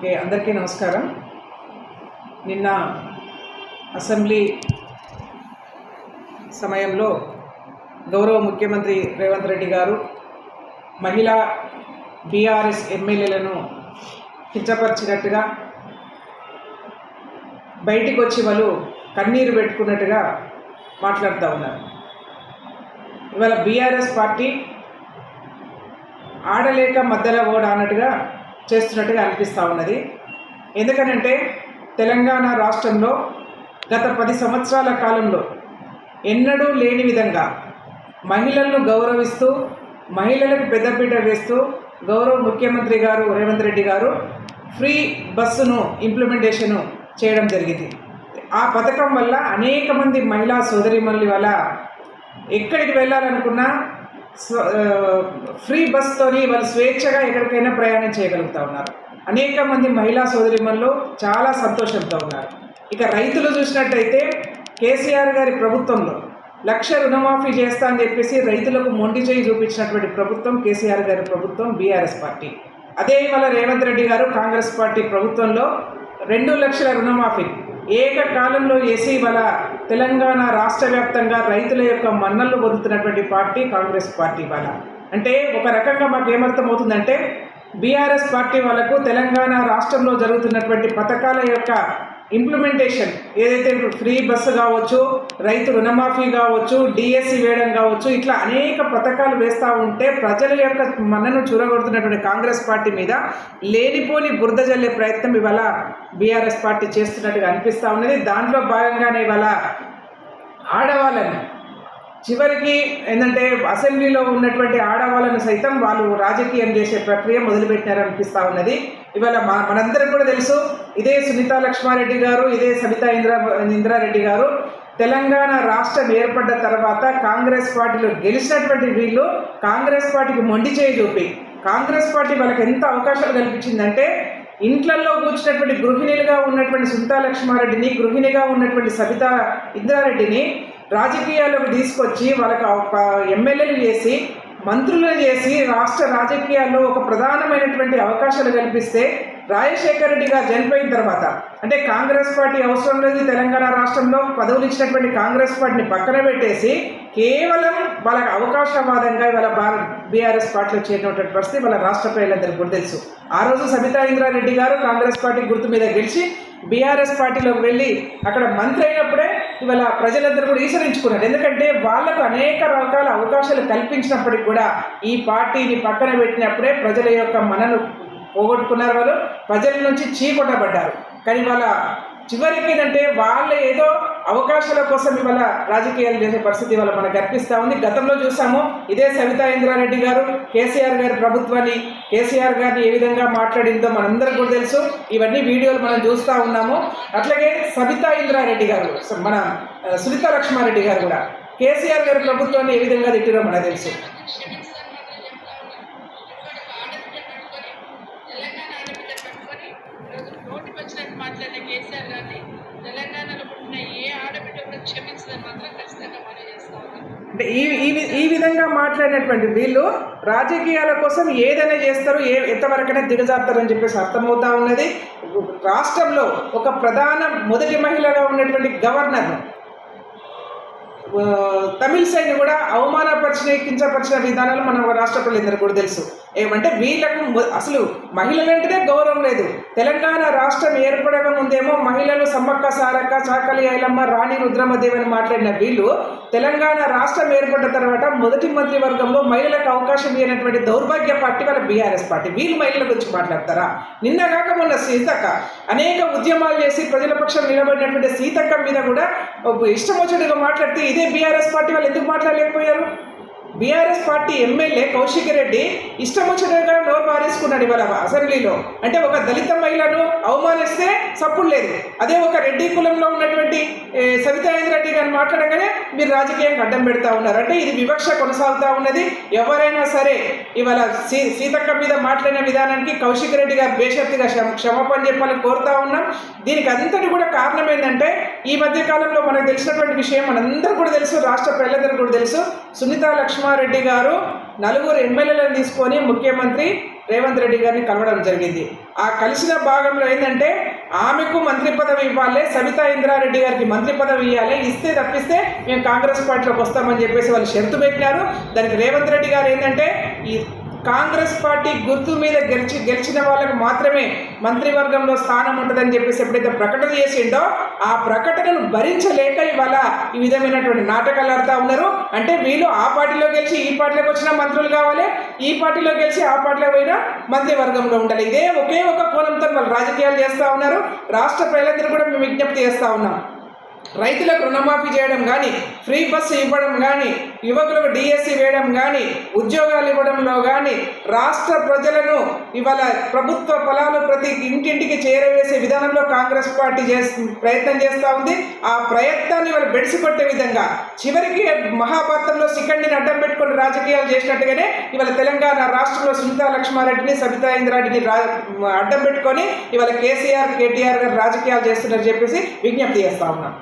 Okay అందరికీ నమస్కారం. నిన్న అసెంబ్లీ సమయంలో గౌరవ ముఖ్యమంత్రి రేవంత్ రెడ్డి గారు మహిళా బీఆర్ఎస్ ఎమ్మెల్యేలను కించపరిచినట్టుగా బయటికి వచ్చి వాళ్ళు కన్నీరు పెట్టుకున్నట్టుగా మాట్లాడుతూ ఉన్నారు. ఇవాళ బీఆర్ఎస్ పార్టీ ఆడలేక మధ్యలో ఓడ అన్నట్టుగా చేస్తున్నట్టుగా అనిపిస్తూ ఉన్నది. ఎందుకనంటే తెలంగాణ రాష్ట్రంలో గత పది సంవత్సరాల కాలంలో ఎన్నడూ లేని విధంగా మహిళలను గౌరవిస్తూ మహిళలకు పెద్దపీట వేస్తూ గౌరవ ముఖ్యమంత్రి గారు రేవంత్ రెడ్డి గారు ఫ్రీ బస్సును ఇంప్లిమెంటేషను చేయడం జరిగింది. ఆ పథకం వల్ల అనేక మంది మహిళా సోదరిమల్లి వల్ల ఎక్కడికి వెళ్ళాలనుకున్నా ఫ్రీ బస్తోని వాళ్ళు స్వేచ్ఛగా ఎక్కడికైనా ప్రయాణం చేయగలుగుతా ఉన్నారు. అనేక మంది మహిళా సోదరిమణులు చాలా సంతోషంతో ఉన్నారు. ఇక రైతులు చూసినట్టయితే కేసీఆర్ గారి ప్రభుత్వంలో లక్ష రుణమాఫీ చేస్తా అని చెప్పేసి రైతులకు మొండి చేయి చూపించినటువంటి ప్రభుత్వం కేసీఆర్ గారి ప్రభుత్వం బీఆర్ఎస్ పార్టీ. అదే ఇవాళ రేవంత్ రెడ్డి గారు కాంగ్రెస్ పార్టీ ప్రభుత్వంలో రెండు లక్షల రుణమాఫీ ఏకకాలంలో ఏసీ వల తెలంగాణ రాష్ట్ర వ్యాప్తంగా రైతుల యొక్క మన్నలు పొందుతున్నటువంటి పార్టీ కాంగ్రెస్ పార్టీ వల. అంటే ఒక రకంగా మాకు ఏమర్థమవుతుందంటే బీఆర్ఎస్ పార్టీ వాళ్ళకు తెలంగాణ రాష్ట్రంలో జరుగుతున్నటువంటి పథకాల యొక్క ఇంప్లిమెంటేషన్ ఏదైతే ఫ్రీ బస్సు కావచ్చు రైతు రుణమాఫీ కావచ్చు డిఎస్సి వేయడం కావచ్చు ఇట్లా అనేక పథకాలు వేస్తూ ఉంటే ప్రజల యొక్క మనను చూరగొడుతున్నటువంటి కాంగ్రెస్ పార్టీ మీద లేనిపోని బురద జల్లే ప్రయత్నం ఇవాళ బీఆర్ఎస్ పార్టీ చేస్తున్నట్టుగా అనిపిస్తూ ఉన్నది. దాంట్లో భాగంగానే ఇవాళ ఆడవాళ్ళని చివరికి ఏంటంటే అసెంబ్లీలో ఉన్నటువంటి ఆడవాళ్ళను సైతం వాళ్ళు రాజకీయం చేసే ప్రక్రియ మొదలుపెట్టినారనిపిస్తూ ఉన్నది. ఇవాళ మా మనందరం కూడా తెలుసు ఇదే సునీత లక్ష్మారెడ్డి గారు ఇదే సబితా ఇంద్రా ఇంద్రారెడ్డి గారు. తెలంగాణ రాష్ట్రం ఏర్పడ్డ తర్వాత కాంగ్రెస్ పార్టీలో గెలిచినటువంటి వీళ్ళు కాంగ్రెస్ పార్టీకి మొండి చేయి చూపి. కాంగ్రెస్ పార్టీ వాళ్ళకి ఎంత అవకాశాలు కల్పించిందంటే ఇంట్లల్లో కూర్చున్నటువంటి గృహిణిలుగా ఉన్నటువంటి సునీతా లక్ష్మారెడ్డిని గృహిణిగా ఉన్నటువంటి సబితా ఇంద్రారెడ్డిని రాజకీయాల్లోకి తీసుకొచ్చి వాళ్ళకి ఎమ్మెల్యేలు చేసి మంత్రులను చేసి రాష్ట్ర రాజకీయాల్లో ఒక ప్రధానమైనటువంటి అవకాశాలు కల్పిస్తే రాజశేఖర రెడ్డి గారు చనిపోయిన తర్వాత అంటే కాంగ్రెస్ పార్టీ అవసరం లేదు తెలంగాణ రాష్ట్రంలో పదవులు ఇచ్చినటువంటి కాంగ్రెస్ పార్టీని పక్కన పెట్టేసి కేవలం వాళ్ళకి అవకాశవాదంగా ఇవాళ భారత్ బీఆర్ఎస్ పార్టీలో చేరినటువంటి పరిస్థితి వాళ్ళ రాష్ట్ర ప్రజలందరికీ కూడా తెలుసు. ఆ రోజు సబితా ఇంద్రారెడ్డి గారు కాంగ్రెస్ పార్టీ గుర్తు మీద గెలిచి బీఆర్ఎస్ పార్టీలోకి వెళ్ళి అక్కడ మంత్రి అయినప్పుడే ఇవాళ ప్రజలందరూ కూడా ఈసరించుకున్నారు. ఎందుకంటే వాళ్ళకు అనేక రకాల అవకాశాలు కల్పించినప్పటికి కూడా ఈ పార్టీని పక్కన పెట్టినప్పుడే ప్రజల యొక్క మనను పోగొట్టుకున్నారు వాళ్ళు. ప్రజల నుంచి చీకొట్టబడ్డారు. కానీ వాళ్ళ చివరికి ఏంటంటే వాళ్ళ ఏదో అవకాశాల కోసం ఇవాళ రాజకీయాలు చేసే పరిస్థితి ఇవాళ మనకు కనిపిస్తూ ఉంది. గతంలో చూసాము ఇదే సవితా ఇంద్రారెడ్డి గారు కేసీఆర్ గారి ప్రభుత్వాన్ని కేసీఆర్ గారిని ఏ విధంగా మాట్లాడిందో మనందరికీ కూడా తెలుసు. ఇవన్నీ వీడియోలు మనం చూస్తూ ఉన్నాము. అట్లాగే సవితా ఇంద్రారెడ్డి గారు మన సునీత లక్ష్మారెడ్డి గారు కూడా కేసీఆర్ గారి ప్రభుత్వాన్ని ఏ విధంగా తిట్టిరో మనకు తెలుసు తెలంగాణ ఆడబిడ్డ పెట్టుకొని ఈరోజు నోటికి వచ్చినట్టు మాట్లాడిన కేసీఆర్ గారిని తెలంగాణలో పుట్టిన ఏ ఆడబిడ్డ కూడా క్షమించదని మాత్రం ఖచ్చితంగా మనం చేస్తా ఉన్నాం అంటే ఈ ఈ వి- ఈ విధంగా మాట్లాడినటువంటి వీళ్ళు రాజకీయాల కోసం ఏదైనా చేస్తారు ఏ ఎంతవరకైనా దిగజారుతారని చెప్పేసి అర్థమవుతా ఉన్నది. రాష్ట్రంలో ఒక ప్రధాన మొదటి మహిళగా ఉన్నటువంటి గవర్నర్ ఆ, తమిళ సైడ్ కూడా అవమానపరిచిన కించపరిచిన విధానాలు మన రాష్ట్ర ప్రజలందరికీ కూడా తెలుసు. ఏమంటే వీళ్ళకు అసలు మహిళలంటేనే గౌరవం లేదు. తెలంగాణ రాష్ట్రం ఏర్పడక ముందేమో మహిళలు సమ్మక్క సారక్క చాకలి ఐలమ్మ రాణి రుద్రమదేవి అని మాట్లాడిన వీళ్ళు తెలంగాణ రాష్ట్రం ఏర్పడ్డ తర్వాత మొదటి మంత్రివర్గంలో మహిళలకు అవకాశం ఇవ్వనటువంటి దౌర్భాగ్య పార్టీ వాళ్ళ బీఆర్ఎస్ పార్టీ. వీళ్ళు మహిళల గురించి మాట్లాడతారా? నిన్న కాక మొన్న సీతక్క అనేక ఉద్యమాలు చేసి ప్రజల పక్షం నిలబడినటువంటి సీతక్క మీద కూడా ఇష్టం వచ్చినట్టుగా మాట్లాడితే ఇదే బీఆర్ఎస్ పార్టీ వాళ్ళు ఎందుకు మాట్లాడలేకపోయారు? BRS party MLA Kaushik Reddy ఇష్టం వచ్చినట్టుగా నోరు పారేసుకున్నాడు ఇవాళ అసెంబ్లీలో. అంటే ఒక దళిత మహిళను అవమానిస్తే సప్పుడు లేదు. అదే ఒక రెడ్డి కులంలో ఉన్నటువంటి ఏ, సవితా రెడ్డి గారిని మాట్లాడగానే మీరు రాజకీయంగా అడ్డం పెడతా ఉన్నారు. అంటే ఇది వివక్ష కొనసాగుతూ ఉన్నది. ఎవరైనా సరే ఇవాళ సీ సీతక్క మీద మాట్లాడిన విధానానికి కౌశిక్ రెడ్డి గారు బేషరతుగా క్షమ క్షమాపణ చెప్పాలని కోరుతా ఉన్నాం. దీనికి అంతటి కూడా కారణం ఏంటంటే ఈ మధ్య కాలంలో మనకు తెలిసినటువంటి విషయం మనందరూ కూడా తెలుసు రాష్ట్ర ప్రజలందరూ కూడా తెలుసు. సునీత లక్ష్మారెడ్డి గారు నలుగురు ఎమ్మెల్యేలను తీసుకొని ముఖ్యమంత్రి రేవంత్ రెడ్డి గారిని కలవడం జరిగింది. ఆ కలిసిన భాగంలో ఏంటంటే ఆమెకు మంత్రి పదవి ఇవ్వాలి సవితా ఇంద్రారెడ్డి గారికి మంత్రి పదవి ఇవ్వాలి ఇస్తే తప్పిస్తే మేము కాంగ్రెస్ పార్టీలోకి వస్తామని చెప్పేసి వాళ్ళు షరతు పెట్టినారు. దానికి రేవంత్ రెడ్డి గారు ఏంటంటే ఈ కాంగ్రెస్ పార్టీ గుర్తు మీద గెలిచి గెలిచిన వాళ్ళకి మాత్రమే మంత్రివర్గంలో స్థానం ఉంటుందని చెప్పేసి ఎప్పుడైతే ప్రకటన చేసిండో ఆ ప్రకటనను భరించలేక ఇవాళ ఈ విధమైనటువంటి నాటకాలు ఆడుతూ ఉన్నారు. అంటే వీళ్ళు ఆ పార్టీలో గెలిచి ఈ పార్టీలోకి వచ్చినా మంత్రులు కావాలి ఈ పార్టీలో గెలిచి ఆ పార్టీలో పోయినా మంత్రివర్గంలో ఉండాలి. ఇదే ఒకే ఒక కోణంతో వాళ్ళు రాజకీయాలు చేస్తూ ఉన్నారు. రాష్ట్ర ప్రజలందరూ కూడా మేము విజ్ఞప్తి చేస్తూ ఉన్నాం. రైతులకు రుణమాఫీ చేయడం కానీ ఫ్రీ బస్సు ఇవ్వడం కానీ యువకులకు డిఎస్సి వేయడం కానీ ఉద్యోగాలు ఇవ్వడంలో కానీ రాష్ట్ర ప్రజలను ఇవాళ ప్రభుత్వ ఫలాలు ప్రతి ఇంటింటికి చేరవేసే విధానంలో కాంగ్రెస్ పార్టీ చేస్తు ప్రయత్నం చేస్తూ ఉంది. ఆ ప్రయత్నాన్ని వాళ్ళు బెడిసిపట్టే విధంగా చివరికి మహాభారతంలో శిఖండిని అడ్డం పెట్టుకుని రాజకీయాలు చేసినట్టుగానే ఇవాళ తెలంగాణ రాష్ట్రంలో సునీతా లక్ష్మారెడ్డిని సబితా ఇంద్రారెడ్డిని రా అడ్డం పెట్టుకొని ఇవాళ కేసీఆర్ కేటీఆర్ గారు రాజకీయాలు చేస్తున్నారని చెప్పేసి విజ్ఞప్తి చేస్తా ఉన్నాం.